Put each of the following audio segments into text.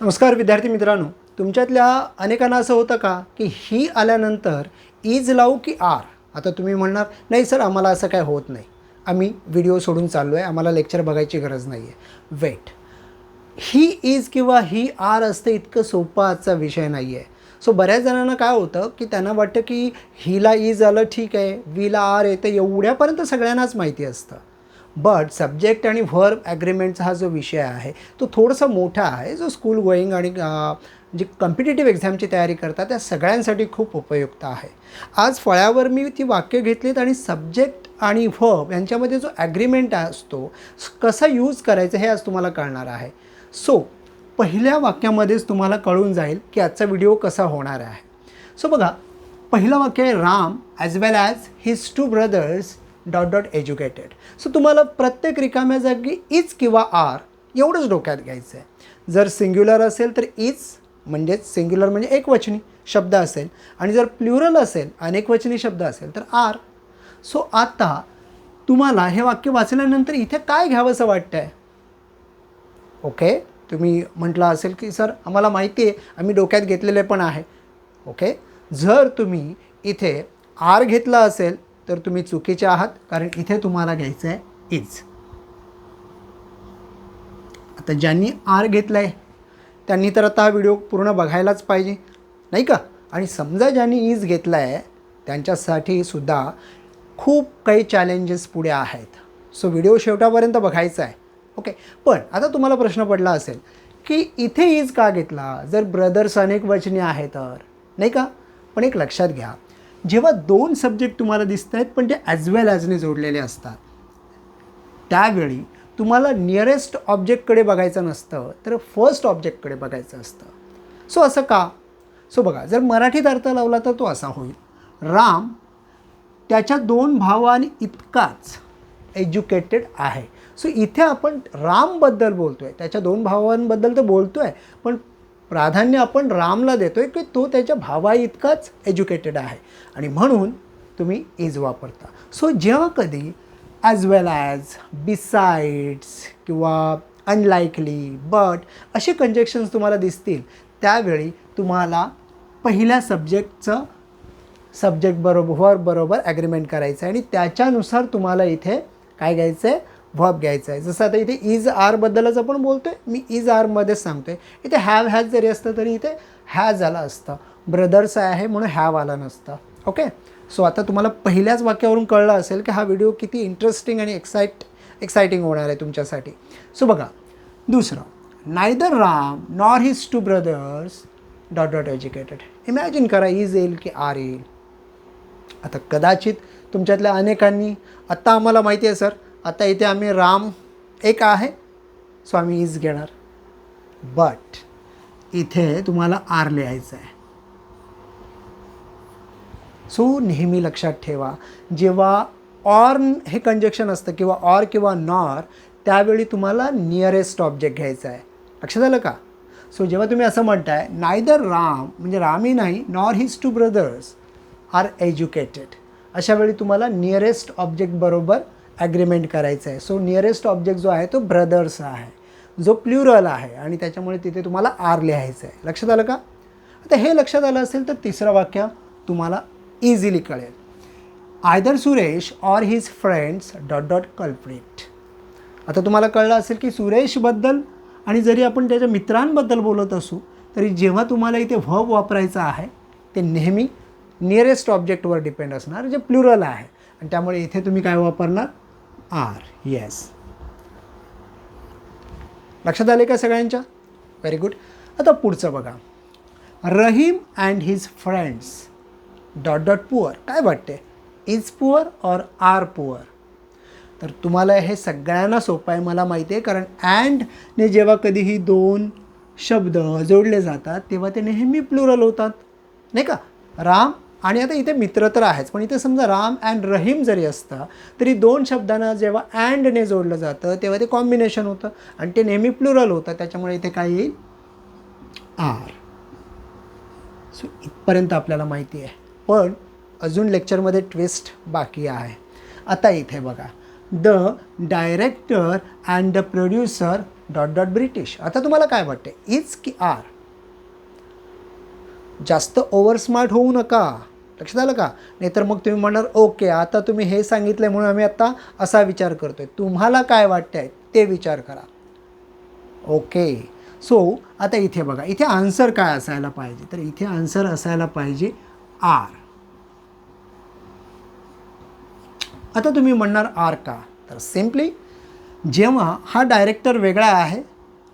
नमस्कार विद्यार्थी मित्रांनो तुमच्यातल्या अनेकांना असं होतं का की ही आल्यानंतर इज लावू की आर? आता तुम्ही म्हणणार नाही सर आम्हाला असं काय होत नाही. आम्ही व्हिडिओ सोडून चाललो आहे आम्हाला लेक्चर बघायची गरज नाही आहे वेट ही इज किंवा ही आर असते इतकं सोपा आजचा विषय नाही आहे सो बऱ्याच जणांना काय होतं की त्यांना वाटतं की हिला इज आलं ठीक आहे वीला आर येतं एवढ्यापर्यंत सगळ्यांनाच माहिती असतं. बट सब्जेक्ट आणि व्हर्ब ॲग्रीमेंटचा हा जो विषय आहे तो थोडासा मोठा आहे. जो स्कूल गोईंग आणि जे कम्पिटेटिव्ह एक्झामची तयारी करतात त्या सगळ्यांसाठी खूप उपयुक्त आहे. आज फळ्यावर मी ती वाक्य घेतलीत आणि सब्जेक्ट आणि व्हर्ब यांच्यामध्ये जो ॲग्रीमेंट असतो कसा यूज करायचा हे आज तुम्हाला कळणार आहे. सो पहिल्या वाक्यामध्येच तुम्हाला कळून जाईल की आजचा व्हिडिओ कसा होणार आहे. सो बघा पहिलं वाक्य आहे Ram as well as his two brothers dot dot educated. So तुम्हाला प्रत्येक रिकाम्या जागी इज किंवा आर एवढंच डोक्यात घ्यायचं आहे जर सिंग्युलर असेल तर इज म्हणजेच सिंग्युलर म्हणजे एकवचनी शब्द असेल. आणि जर प्ल्युरल असेल अनेकवचनी शब्द असेल तर आर. सो आता तुम्हाला हे वाक्य वाचल्यानंतर इथे काय घ्यावंसं वाटतं आहे ओके तुम्ही म्हटलं असेल की सर आम्हाला माहिती आहे आम्ही डोक्यात घेतलेले पण आहे. ओके जर तुम्ही इथे आर घेतला असेल तर तुम्ही चुकीचे आहात कारण इथे तुम्हाला घ्यायचं आहे इज आता ज्यांनी आर घेतला आहे त्यांनी तर आता हा व्हिडिओ पूर्ण बघायलाच पाहिजे नाही का? आणि समजा ज्यांनी इज घेतला आहे त्यांच्यासाठी सुद्धा खूप काही चॅलेंजेस पुढे आहेत. सो व्हिडिओ शेवटापर्यंत बघायचा आहे. ओके पण आता तुम्हाला प्रश्न पडला असेल की इथे इज का घेतला? जर ब्रदर्स अनेक वचने आहे तर नाही का? पण एक लक्षात घ्या जेव्हा दोन सब्जेक्ट तुम्हाला दिसत आहेत पण ते ॲज वेल ॲजने जोडलेले असतात. त्यावेळी तुम्हाला नियरेस्ट ऑब्जेक्टकडे बघायचं नसतं तर फर्स्ट ऑब्जेक्टकडे बघायचं असतं. सो असं का? सो बघा जर मराठीत अर्थ लावला तर तो असा होईल. राम त्याच्या दोन भावांनी इतकाच एज्युकेटेड आहे. सो इथे आपण रामबद्दल बोलतो आहे त्याच्या दोन भावांबद्दल तर बोलतो आहे पण प्राधान्य आपण रामला देतो आहे की तो त्याच्या भावा इतकाच एज्युकेटेड आहे. आणि म्हणून तुम्ही इज वापरता. सो जेव्हा कधी ॲज वेल ॲज बिसाइड्स किंवा अनलाईकली बट असे कंजेक्शन्स तुम्हाला दिसतील त्यावेळी तुम्हाला पहिल्या सब्जेक्टचं सब्जेक्ट बरोबर बरोबर ॲग्रीमेंट करायचं आहे आणि त्याच्यानुसार तुम्हाला इथे काय घ्यायचं आहे व्हॉब घ्यायचं आहे. जसं आता इथे इज आरबद्दलच आपण बोलतो आहे मी इज आरमध्येच सांगतो आहे इथे हॅव हॅज जरी असतं तरी इथे हॅज आलं असतं. ब्रदर्स आहे म्हणून हॅव आलं नसतं. ओके सो आता तुम्हाला पहिल्याच वाक्यावरून कळलं असेल की हा व्हिडिओ किती इंटरेस्टिंग आणि एक्साइट एक्साइटिंग होणार आहे तुमच्यासाठी. सो बघा. दुसरं. Neither Ram nor his two brothers dot dot educated imagine करा इज येईल की आर येईल? आता कदाचित तुमच्यातल्या अनेकांनी आत्ता आम्हाला माहिती आहे सर आता इथे आम्ही राम एक आहे स्वामी इज घेणार. बट इथे तुम्हाला आर लिहायचं आहे सो नेहमी लक्षात ठेवा जेव्हा ऑर हे कंजक्शन असतं किंवा ऑर किंवा नॉर त्यावेळी तुम्हाला नियरेस्ट ऑब्जेक्ट घ्यायचा आहे लक्षात आलं का? सो जेव्हा तुम्ही असं म्हणताय नायदर राम म्हणजे रामही नाही nor his two brothers are educated अशावेळी तुम्हाला नियरेस्ट ऑब्जेक्ट बरोबर ॲग्रीमेंट करायचं आहे. सो नियरेस्ट ऑब्जेक्ट जो आहे तो ब्रदर्स आहे. जो प्ल्युरल आहे आणि त्याच्यामुळे तिथे तुम्हाला आर लिहायचं आहे लक्षात आलं का? आता हे लक्षात आलं असेल तर तिसरं वाक्य तुम्हाला इझिली कळेल. Either Suresh or his friends dot dot culprit आता तुम्हाला कळलं असेल की सुरेशबद्दल आणि जरी आपण त्याच्या मित्रांबद्दल बोलत असू तरी जेव्हा तुम्हाला इथे व्हब वापरायचं आहे ते नेहमी नियरेस्ट ऑब्जेक्टवर डिपेंड असणार जे प्लुरल आहे. आणि त्यामुळे इथे तुम्ही काय वापरणार? Are yes. लक्षात आले का सगळ्यांच्या? व्हेरी गुड आता पुढचं बघा. Rahim and his friends dot dot poor काय वाटते? Is poor or are poor तर तुम्हाला हे सगळ्यांना सोपं आहे मला माहिती आहे कारण अँडने जेव्हा कधीही दोन शब्द जोडले जातात तेव्हा ते नेहमी प्लुरल होतात. नाही का? राम आणि आता इथे मित्र तर आहेच पण इथे समजा राम अँड रहीम जरी असतं तरी दोन शब्दांना जेव्हा अँडने जोडलं जातं तेव्हा ते कॉम्बिनेशन होतं. आणि ते नेहमी प्लुरल होतं त्याच्यामुळे इथे काय येईल आर सो इथपर्यंत आपल्याला माहिती आहे. पण अजून लेक्चरमध्ये ट्विस्ट बाकी आहे. आता इथे बघा. The director and the producer dot dot British आता तुम्हाला काय वाटते इज की आर जास्त ओव्हर स्मार्ट होऊ नका. लक्षात आलं का? नाहीतर मग तुम्ही म्हणणार ओके आता तुम्ही हे सांगितलं म्हणून आम्ही आता असा विचार करतो आहे तुम्हाला काय वाटतंय? ते विचार करा. ओके. सो आता इथे बघा इथे आन्सर काय असायला पाहिजे? तर इथे आन्सर असायला पाहिजे आर आता तुम्ही म्हणणार आर का? तर सिम्पली जेव्हा हा डायरेक्टर वेगळा आहे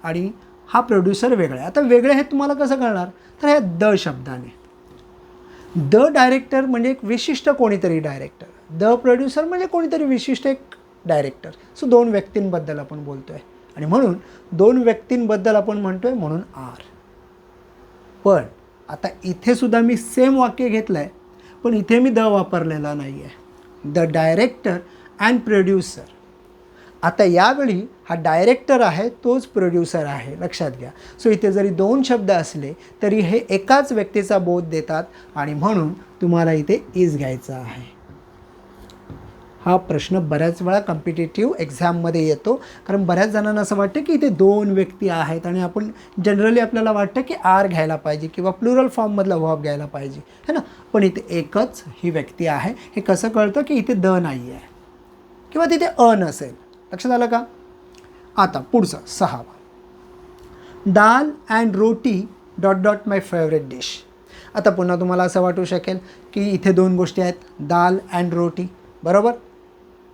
आणि हा प्रोड्युसर वेगळा आहे आता वेगळे हे तुम्हाला कसं कळणार? तर ह्या द शब्दाने. द डायरेक्टर म्हणजे एक विशिष्ट कोणीतरी डायरेक्टर. द प्रोड्युसर म्हणजे कोणीतरी विशिष्ट एक डायरेक्टर. सो दोन व्यक्तींबद्दल आपण बोलतो आहे आणि म्हणून दोन व्यक्तींबद्दल आपण म्हणतो आहे म्हणून आर. पण आता इथेसुद्धा मी सेम वाक्य घेतलं आहे पण इथे मी द वापरलेला नाही आहे द डायरेक्टर अँड प्रोड्युसर. आता यावेळी हा डायरेक्टर आहे तोच प्रोड्युसर आहे. लक्षात घ्या. सो इथे जरी दोन शब्द असले तरी हे एकाच व्यक्तीचा बोध देतात आणि म्हणून तुम्हाला इथे इज घ्यायचा आहे. हा प्रश्न बऱ्याच वेळा कॉम्पिटेटिव्ह एक्झाममध्ये येतो. कारण बऱ्याच जणांना असं वाटतं की इथे दोन व्यक्ती आहेत आणि आपण जनरली आपल्याला वाटतं की आर घ्यायला पाहिजे किंवा प्लुरल फॉर्ममधला व्हॉब घ्यायला पाहिजे. है ना? पण इथे एकच ही व्यक्ती आहे. हे कसं कळतं की इथे द नाही आहे किंवा तिथे अ नसेल. लक्षात आलं का? आता पुढचा सहावा. Dal and roti dot dot my favourite dish आता पुन्हा तुम्हाला असं वाटू शकेल की इथे दोन गोष्टी आहेत दाल अँड रोटी. बरोबर?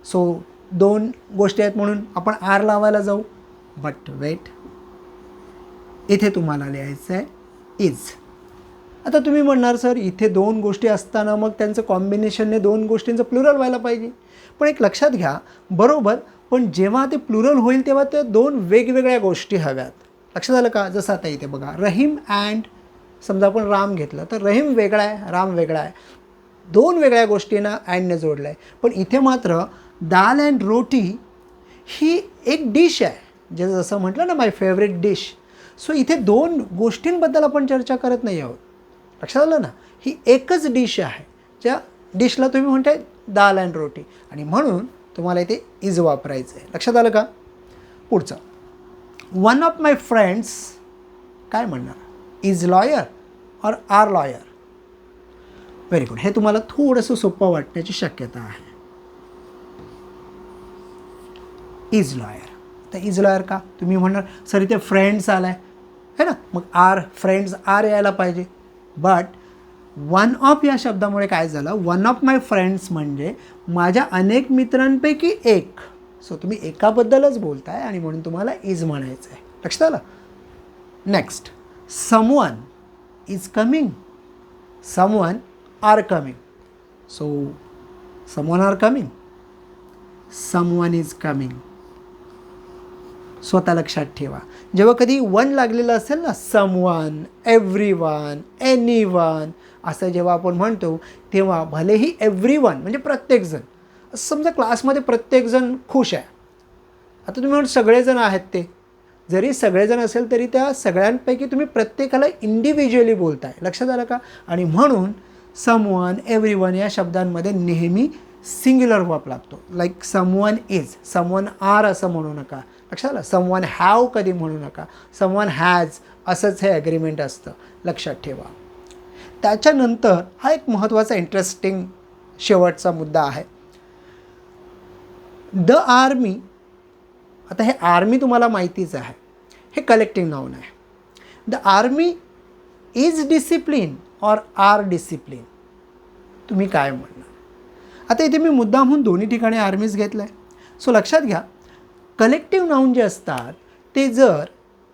सो दोन गोष्टी आहेत म्हणून आपण आर लावायला जाऊ. बट वेट इथे तुम्हाला लिहायचं आहे इज आता तुम्ही म्हणणार सर इथे दोन गोष्टी असताना मग त्यांचं कॉम्बिनेशनने दोन गोष्टींचं प्लुरल व्हायला पाहिजे. पण एक लक्षात घ्या बरोबर पण जेव्हा ते प्लुरल होईल तेव्हा त्या दोन वेगवेगळ्या गोष्टी हव्यात. लक्षात आलं का? जसं आता इथे बघा रहीम अँड समजा आपण राम घेतलं तर रहीम वेगळा आहे राम वेगळा आहे. दोन वेगळ्या गोष्टींना अँडने जोडलं आहे पण इथे मात्र दाल अँड रोटी ही एक डिश आहे. जे जसं म्हटलं ना माय फेवरेट डिश सो इथे दोन गोष्टींबद्दल आपण चर्चा करत नाही आहोत. लक्षात आलं ना? ही एकच डिश आहे. ज्या डिशला तुम्ही म्हणताय दाल अँड रोटी. आणि म्हणून तुम्हाला इथे इज वापरायचं आहे. लक्षात आलं का? पुढचं. वन ऑफ माय फ्रेंड्स काय म्हणणार? Is lawyer or are lawyer very good हे तुम्हाला थोडंसं सोपं वाटण्याची शक्यता आहे. इज लॉयर तर इज लॉयर का? तुम्ही म्हणणार सर इथे फ्रेंड्स आलाय. है ना? मग आर फ्रेंड्स आर यायला पाहिजे. बट वन ऑफ या शब्दामुळे काय झालं? वन ऑफ माय फ्रेंड्स म्हणजे माझ्या अनेक मित्रांपैकी एक. सो तुम्ही एकाबद्दलच बोलताय आणि म्हणून तुम्हाला इज म्हणायचं आहे लक्षात आलं? Next someone is coming someone are coming so someone are coming someone is coming स्वतः लक्षात ठेवा. जेव्हा कधी वन लागलेलं असेल ना someone everyone anyone असं जेव्हा आपण म्हणतो तेव्हा भलेही एव्हरी वन म्हणजे प्रत्येकजण समजा क्लासमध्ये प्रत्येकजण खुश आहे. आता तुम्ही म्हणून सगळेजण आहेत ते. जरी सगळेजण असेल तरी त्या सगळ्यांपैकी तुम्ही प्रत्येकाला इंडिव्हिज्युअली बोलताय. लक्षात आलं का? आणि म्हणून समवन एव्हरी वन या शब्दांमध्ये नेहमी सिंग्युलर वाप लागतो. Like someone is someone are असं म्हणू नका. लक्षात आलं समवन हॅव कधी म्हणू नका. समवन हॅज असंच हे ॲग्रीमेंट असतं. लक्षात ठेवा. त्याच्यानंतर हा एक महत्त्वाचा इंटरेस्टिंग शेवटचा मुद्दा आहे. द आर्मी आता हे आर्मी तुम्हाला माहितीच आहे. हे कलेक्टिंग नाऊन आहे. The army is discipline or are discipline तुम्ही काय म्हणणार? आता इथे मी मुद्दा म्हणून दोन्ही ठिकाणी आर्मीज घेतलं आहे सो लक्षात घ्या कलेक्टिव्ह नाऊन जे असतात ते जर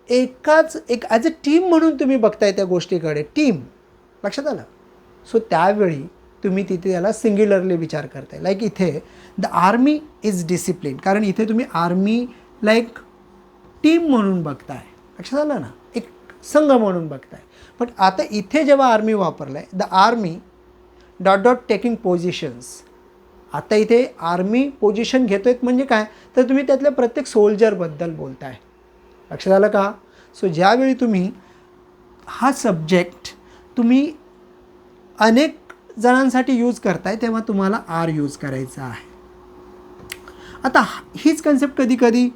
एकाच एक ॲज अ टीम म्हणून तुम्ही बघताय त्या गोष्टीकडे टीम लक्षात आलं? सो त्यावेळी तुम्ही तिथे त्याला सिंग्युलरली विचार करताय. लाईक इथे द आर्मी इज डिसिप्लिन कारण इथे तुम्ही आर्मी लाईक टीम म्हणून बघताय. लक्षात आलं ना? एक संघ म्हणून बघताय. पण आता इथे जेव्हा आर्मी वापरलं आहे the army dot dot taking positions आता इथे आर्मी पोझिशन घेतो आहेत म्हणजे काय? तर तुम्ही त्यातल्या प्रत्येक सोल्जरबद्दल बोलताय. लक्षात आलं का? सो ज्यावेळी तुम्ही हा सब्जेक्ट तुम्ही अनेक जणांसाठी यूज करताय तेव्हा तुम्हाला आर यूज करायचा आहे. आता हीच कन्सेप्ट कधी कधी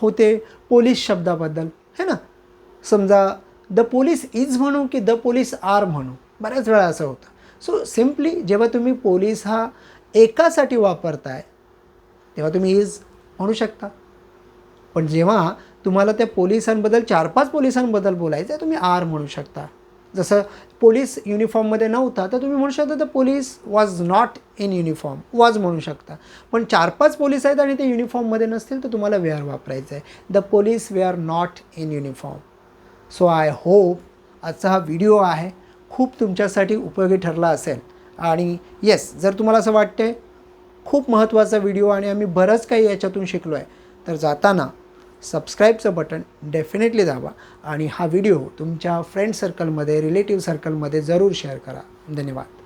होते पोलीस शब्दाबद्दल. है ना? समजा द पोलीस इज म्हणू की द पोलीस आर म्हणू. बऱ्याच वेळा असं होतं. सो सिम्पली जेव्हा तुम्ही पोलीस हा एकासाठी वापरताय तेव्हा तुम्ही इज म्हणू शकता. पण जेव्हा तुम्हाला त्या पोलिसांबद्दल चार पाच पोलिसांबद्दल बोलायचं आहे तुम्ही आर म्हणू शकता. जसं पोलीस युनिफॉर्ममध्ये नव्हता तर तुम्ही म्हणू शकता तर police was not in uniform. Was म्हणू शकता. पण चार पाच पोलीस आहेत आणि ते युनिफॉर्ममध्ये नसतील तर तुम्हाला वेअर वापरायचं आहे the police were not in uniform. So I hope आजचा हा व्हिडिओ आहे खूप तुमच्यासाठी उपयोगी ठरला असेल. आणि येस जर तुम्हाला असं वाटतंय खूप महत्त्वाचा व्हिडिओ आणि आम्ही बरंच काही याच्यातून शिकलो आहे तर जाताना सबस्क्राईबचं बटन डेफिनेटली दाबा आणि हा व्हिडिओ तुमच्या फ्रेंड सर्कलमध्ये रिलेटिव्ह सर्कलमध्ये जरूर शेअर करा. धन्यवाद.